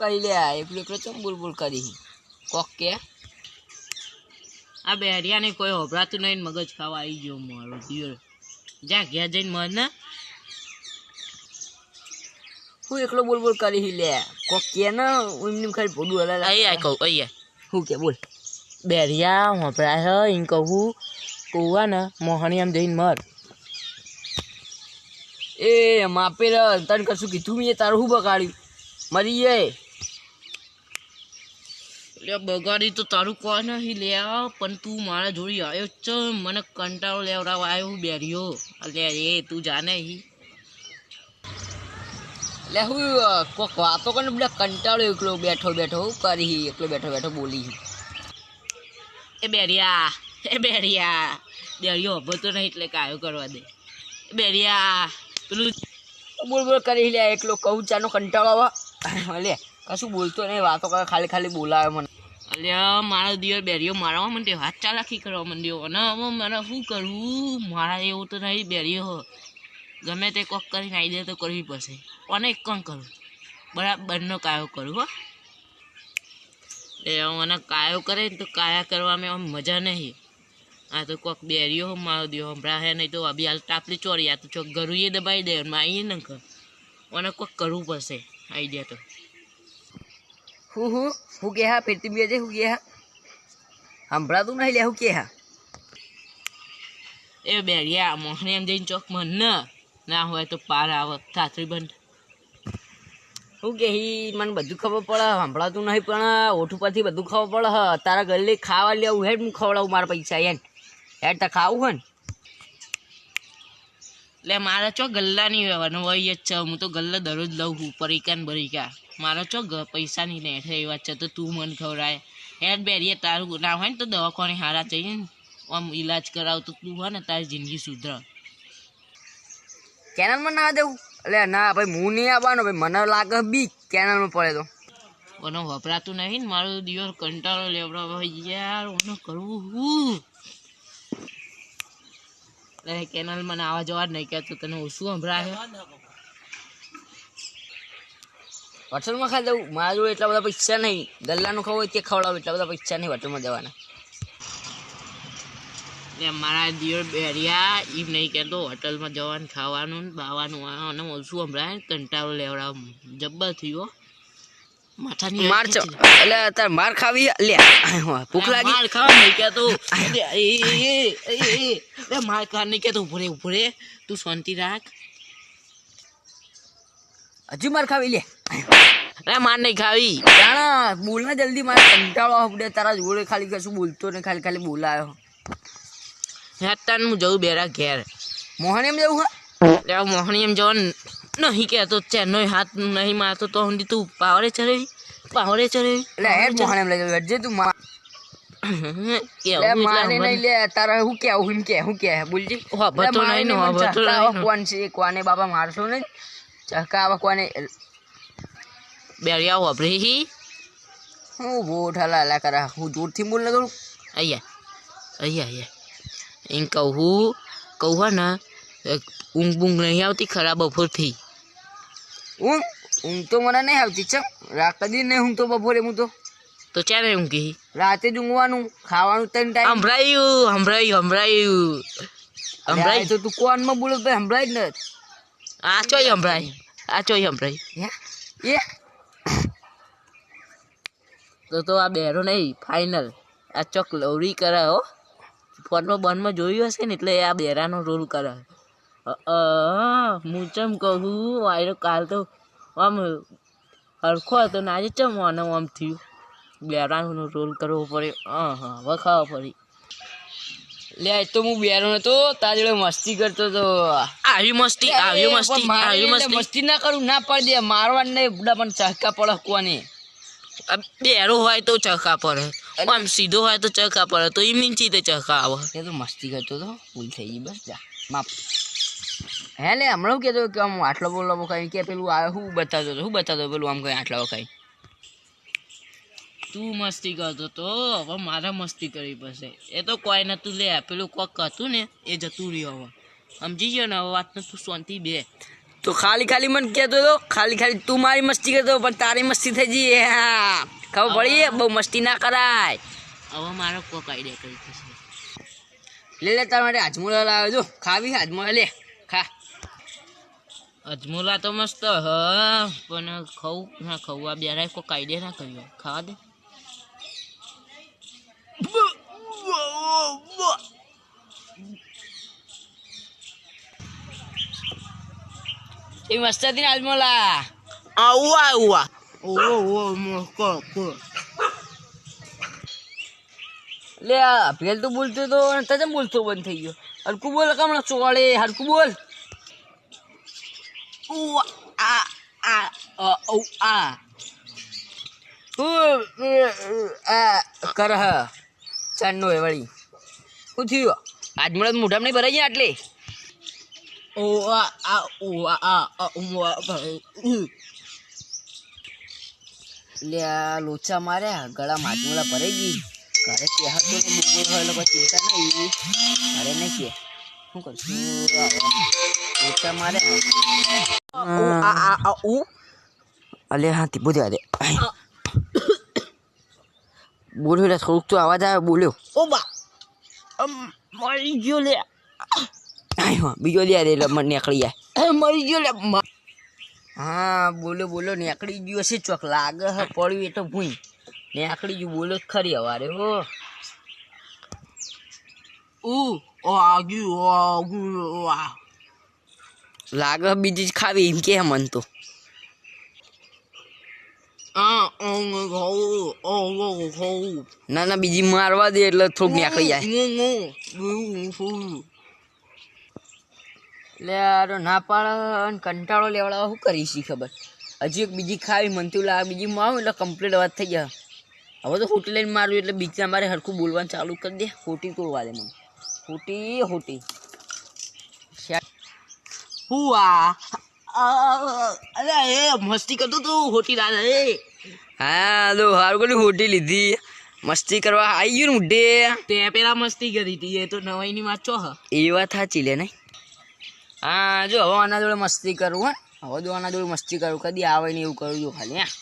કરી લે એકલો એકલો ચમ બોલ બોલ કરી કોક કે આ બેરિયાને કોઈ હોભરાતું નહીં મગજ ખાવા આવી ગયો મારો દિયર. જા ઘેર જઈને મર ને. હું એકલો બોલ બોલ કરી લે. કોક કે ને એમની ખાલી ભોડું હલા અહીં આ કહું અહીંયા હું કે બોલ. બેરિયા હોભરા છે એમ કહું કુવા ને મોહણી આમ જઈને મર એ માપેલ તને કશું કીધું મેં તારું શું બગાડ્યું? મરી જાય બગાડી તો તારું કોઈ નહીં લે પણ તું મારા જોડી આવ્યો જ મને કંટાળો લેવડાવ આવ્યો બેરિયો એટલે એ, તું જાને હી એટલે હું કોક વાતો કરીને બધા કંટાળો એકલો બેઠો બેઠો કરી એકલો બેઠો બેઠો બોલી એ બેરિયા એ બેરિયા બેરિયો હભો તો નહીં એટલે કાયો કરવા દે. બેરિયા, પેલું બોલ બોલ કરી લે, એકલો કહું, ચાનો કંટાળો આવે. લે કશું બોલતો નહીં, વાતો કરે, ખાલી ખાલી બોલાવે મને. અલ્યા મારો દિયર બેરીઓ મારવા માંડ્યો હાથ ચાલાકી કરવા માંડ્યો અને હવે મારે શું કરવું? મારા એવું તો નહીં બેરીઓ ગમે તે કોક કરીને આવી દે તો કરવી પડશે. અને એક કોણ કરું. બરાબરનો કાયો કરું, હો. એ મને કાયો કરે તો કાયા કરવામાં આમ મજા નહીં. આ તો કોક બેરીઓ મારો દિયો હમણાં હે, નહીં તો અભી હાલ તાપલી ચોરી, આ તો ચોક ગરું એ દબાઈ દે મારી કર મને કોક કરવું પડશે આઈડિયા તો. હું હું હું કે હા ફેરતી બે છે હું કે હા સંભળાતું નહીં લે હું કે હા એ બેરિયા મોહને એમ જઈને ચોક મન ન. ના હોય તો પાર આવે થાથરી બંધ. હું કે હી મને બધું ખબર પડે સંભળાતું નહીં પણ ઓઠ ઉપરથી બધું ખબર પડે. હ તારા ગલ્લે ખાવા લેવું હેડ હું ખવડાવું મારા પૈસા એમ હેડ તો ખાવું હોય ને. એટલે મારે ચો ગલ્લા નહીં વ્યવહારનો હોય જ છે. હું તો ગલ્લા દરરોજ લઉં છું પરીકા ને બરીકા મારે ચો પૈસાની નેઠે એ વાત છે તો તું મને ખવડાય. હેડ બેરીએ તારું ના હોય ને તો દવાખાને હારા જઈને આમ ઈલાજ કરાવ તો તું હોય ને તારી જિંદગી સુધર. કેનલમાં ના દેવું? એટલે ના ભાઈ હું નહીં આવવાનો ભાઈ મને લાગે બી કેનલમાં પડે તો. ઓનો વપરાતું નહીં ને મારો દિવસ કંટાળો લેવડાવે યાર ઓનો કરવું હું? એટલે કેનલમાં આવા જવા જ નહીં કહેતો, તને ઓછું સંભળાય? હોટલમાં ખાઈ દઉં મારા એટલા બધા પૈસા નહીં. ગલ્લાનું ખાવું હોય તે ખવડાવું. એટલા બધા પૈસા નહીં હોટલમાં જવાના. ને મારા દિયર બેરિયા એમ નહીં કહેતો, હોટલમાં જવાનું, ખાવાનું, બાવાનું અને ઓછું સંભળાય? કંટાળો લેવડાવ. જબ્બર થયો માર છો એટલે તાર માર ખાવી લે ભૂખ લાગી. માર ખાવા નહીં કહેતો. અરે, એ, એ, એ, એ, એ, એ, માર ખાવા નહીં કહેતો. ઉભરે ઉભરે તું શાંતિ રાખ. હજુ માર ખાવી લે. અરે માર નહીં ખાવી. જાણા બોલ ના જલ્દી મારે કંટાળો આવડે. તારા જોડે ખાલી કશું બોલતો ને ખાલી ખાલી બોલાયો. હેતાન હું જઉં બેરા ઘેર. મોહન એમ જવું હા? એટલે એમ જવાનું. નહીં કહેતો ચેનનો હાથ નહીં મારતો તો હું તું પાવરે ચડેવી પાવરે ચડેવી એટલે હેડ મોહન એમ લઈ જે તું મા લે માને નહીં લે તારે હું કે હું કે હું કે બોલજી વાપરતો નહીં ને, નહીં, મને વાપરતો ચહકા નહીં કોણ છે કોને બાબા મારશો નહીં ચકા આવા કોને બેરિયા વાપરી હી હું બહુ ઠાલા હલા કરા હું જોરથી બોલ ને અહીંયા અહીંયા અહીંયા એમ કહું કહું ને ઊંઘ બૂંઘ નહીં આવતી ખરાબ બપોરથી ઊંઘ ઊંઘ તો મને નહીં આવતી. છે કદી નહીં ઊંઘ તો બપોરે હું તો. તો ક્યારે ઊંઘી? રાતે જ ઊંઘવાનું ખાવાનું ત્રણ ટાઈમ. સંભળાયું સંભળાયું સંભળાયું. સંભળાય. તો તું કોનમાં બોલો તો સંભળાય જ ન. આ ચોય સંભળાય. આ ચોય સંભળાય. હે? એ. તો તો આ બેરો નહીં ફાઇનલ આ ચોક લવરી કરે હો. ફોનમાં બંધમાં જોયું હશે ને એટલે આ બેરાનો રોલ કરે હું ચમ કહું? આયરો કાલ તો આમ હરખો હતો ને આજે ચમ આને આમ થયું? બેરાનો રોલ કરવો પડે હા હા વખાવો ખાવા પડી. લે આજ તો હું બેરો નતો તારા જોડે મસ્તી કરતો તો. આવી મસ્તી આવી મસ્તી આવી મસ્તી. મસ્તી ના કરું ના પાડી દે. મારવા નહીં બુડા પણ ચહકા પડે કોને બેરો હોય તો ચખા પડે. આમ સીધો હોય તો ચખા પડે તો આવે. એ તો મસ્તી કરતો તો ભૂલ થઈ ગઈ બસ જા. માપ હે લે હમણાં કહેતો કે આમ આટલો બોલો કઈ કે પેલું આવે શું બતાવતો હતો શું બતાવતો પેલું આમ કઈ આટલા કઈ. તું મસ્તી કરતો તો હવે મારે મસ્તી કરવી પડશે. એ તો કોઈ નતું લે પેલું કોક હતું ને એ જતું રહ્યું હવે. સમજી ગયો ને હવે વાતને તું શાંતિ બે. તો ખાલી ખાલી મને કહેતો હતો ખાલી ખાલી તું મારી મસ્તી કરતો પણ તારી મસ્તી થઈ જઈ હા. ખબર પડી? બહુ મસ્તી ના કરાય. હવે મારો કોક આઈડિયા કરી થશે લે લે તારા માટે હાજમો લાવ્યો જો. ખાવી હાજમો લે. અજમોલા તો મસ્ત હ પણ ખાવું ના ખાવું આ બેરાય કોક કાયદે ના કર્યો. ખાવા દે. એ મસ્ત હતી ને અજમોલા? આવું આવું ઓ ઓ મસ્ત લે પેલ તો બોલતો તો અને બોલતો બંધ થઈ ગયો. હરકું બોલ કમણા ચોળે હરકું બોલ. ઉ આ આ o ઉ, ઉ, આ કર હ ચાંદનો એ વળી શું થયું આજ મળે મોઢામાં નહીં ભરાઈ ગયા આટલે ઓ આ આ ઓ આ આ આ, લે આ લોચા માર્યા ગળા માટમોલા ભરાઈ ગઈ ઘરે કે હતો ને બુબુ હોય એટલે પછી ચિંતા નહીં અરે નહીં કે શું કરશું આ આ આ ઉ. અલે હા તી બોલ્યો અરે બોલ્યો લે થોડુંક તો અવાજ આવ્યો બોલ્યો. ઓ બા. મરી ગયો લે. આયો, બીજો લે એટલે મને નીકળી જાય. મરી ગયો લે હા બોલો બોલો નીકળી ગયો છે ચોક લાગે હે પડ્યું એ તો ભૂઈ. નીકળી ગયું બોલો ખરી હવારે હો. ઉ ઓ આગ્યું ઓ આગી ઓ આ. લાગે બીજી જ ખાવી એમ કે મન તો. ના ના બીજી મારવા દે એટલે થોડુંક નીકળી જાય. એટલે આરો ના પાડ કંટાળો લેવડાવવા શું કરી શી ખબર? હજી એક બીજી ખાવી મન તો લાગે બીજી મારું એટલે કમ્પ્લીટ વાત થઈ જાય. હવે તો હોટી લઈને મારું એટલે બીજા મારે હરખું બોલવાનું ચાલુ કરી દે. ખોટી કોઈ દે મને. ખોટી હોટી હુઆ અરે એ મસ્તી કરતો તું હોટી દાદા એ હા તો હારું કરી હોટી લીધી. મસ્તી કરવા આવી ગયું ઉડે. તે પેલા મસ્તી કરી હતી એ તો નવાઈની વાત છો એ વાત સાચી લે નહીં હા જો હવે આના જોડે મસ્તી કરું હે. હવે જો આના જોડે મસ્તી કરું કદી આવે નહીં એવું કરું છું ખાલી હા.